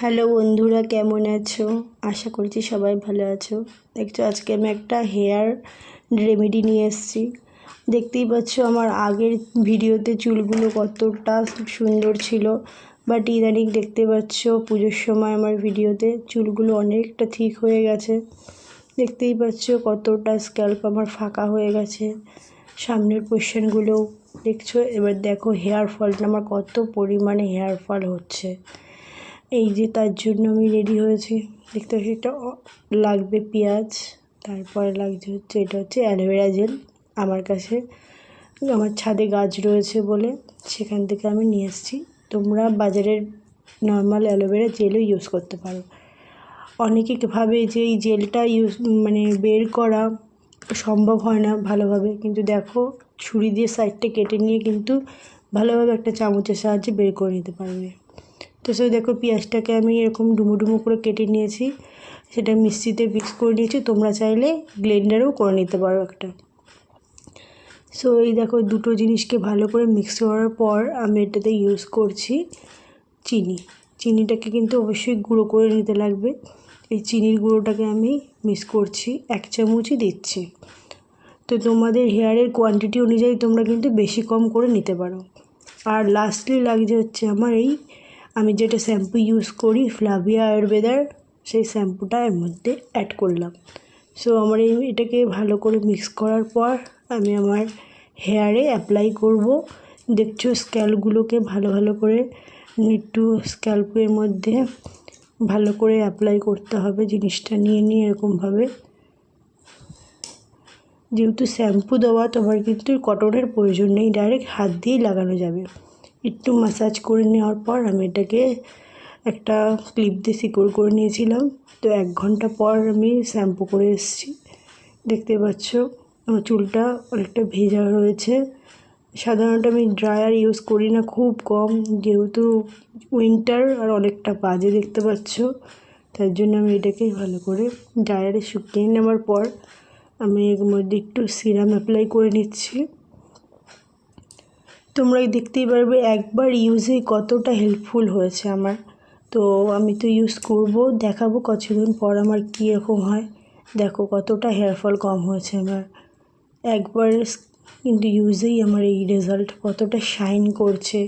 Hello বন্ধুরা, কেমন আছো? আশা করছি সবাই ভালো আছো। দেখছ, আজকে আমি একটা হেয়ার রেমেডি নিয়ে এসেছি। দেখতেই পাচ্ছ আমার আগের ভিডিওতে চুলগুলো কতটা সুন্দর ছিল বাট ইদানিং দেখতে পাচ্ছ পুজোর সময় আমার ভিডিওতে চুলগুলো অনেকটা ঠিক হয়ে গেছে। দেখতেই পাচ্ছ কতটা স্ক্যাল্প আমার ফাঁকা হয়ে গেছে। সামনের পোর্শনগুলো দেখছ, এবার দেখো হেয়ার ফলটা আমার কত পরিমাণে হেয়ার ফল হচ্ছে। এই যে তার জন্য আমি রেডি হয়েছি। দেখতে পাচ্ছি এটা লাগবে পেঁয়াজ, তারপরে লাগছে হচ্ছে, এটা হচ্ছে অ্যালোভেরা জেল। আমার কাছে আমার ছাদে গাছ রয়েছে বলে সেখান থেকে আমি নিয়ে এসেছি। তোমরা বাজারের নর্মাল অ্যালোভেরা জেলও ইউজ করতে পারো। অনেকে ভাবে যে এই জেলটা ইউজ মানে বের করা সম্ভব হয় না ভালোভাবে। কিন্তু দেখো, ছুরি দিয়ে সাইডটা কেটে নিয়ে কিন্তু ভালোভাবে একটা চামচের সাহায্যে বের করে নিতে পারবে। তো সে দেখো পেঁয়াজটাকে আমি এরকম ডুমো ডুমো করে কেটে নিয়েছি। সেটা মিক্সিতে মিক্স করে নিয়েছি। তোমরা চাইলে ব্লেন্ডারেও করে নিতে পারো একটা। সো এই দেখো দুটো জিনিসকে ভালো করে মিক্স করার পর আমি এটাতে ইউজ করছি চিনি। চিনিটাকে কিন্তু অবশ্যই গুঁড়ো করে নিতে লাগবে। এই চিনির গুঁড়োটাকে আমি মিক্স করছি, এক চামচই দিচ্ছি। তো তোমাদের হেয়ারের কোয়ান্টিটি অনুযায়ী তোমরা কিন্তু বেশি কম করে নিতে পারো। আর লাস্টলি লাগছে হচ্ছে আমার এই আমি যেটা শ্যাম্পু ইউজ করি ফ্লাভিয়া আয়ুর্বেদার সেই শ্যাম্পুটা এর মধ্যে অ্যাড করলাম। সো আমার এই এটাকে ভালো করে মিক্স করার পর আমি আমার হেয়ারে অ্যাপ্লাই করব। দেখছ স্ক্যালগুলোকে ভালো ভালো করে একটু স্ক্যাল্পের মধ্যে ভালো করে অ্যাপ্লাই করতে হবে জিনিসটা নিয়ে নিয়ে এরকমভাবে যেহেতু শ্যাম্পু দেওয়া তোমার কিন্তু কটনের প্রয়োজন নেই ডাইরেক্ট হাত দিয়েই লাগানো যাবে। একটু ম্যাসাজ করে নেওয়ার পর আমি এটাকে একটা ক্লিপ দিয়ে সিকিউর করে নিয়েছিলাম। তো এক ঘণ্টা পর আমি শ্যাম্পু করে এসেছি। দেখতে পাচ্ছ, আমার চুলটা অনেকটা ভেজা রয়েছে। সাধারণত আমি ড্রায়ার ইউজ করি না, খুব কম। যেহেতু উইন্টার আর অনেকটা বাজে দেখতে পাচ্ছ, তার জন্য আমি এটাকে ভালো করে ড্রায়ারে শুকিয়ে নেওয়ার পর আমি এর মধ্যে একটু সিরাম অ্যাপ্লাই করে নিচ্ছি। তোমরা দেখতেই পারবে একবার ইউজে কতটা হেল্পফুল হয়েছে আমার। তো আমি তো ইউজ করব, দেখাবো কতদিন পর আমার কীরকম হয়। দেখো কতটা হেয়ার ফল কম হয়েছে আমার। একবার কিন্তু ইউজেই আমার এই রেজাল্ট কতটা শাইন করছে।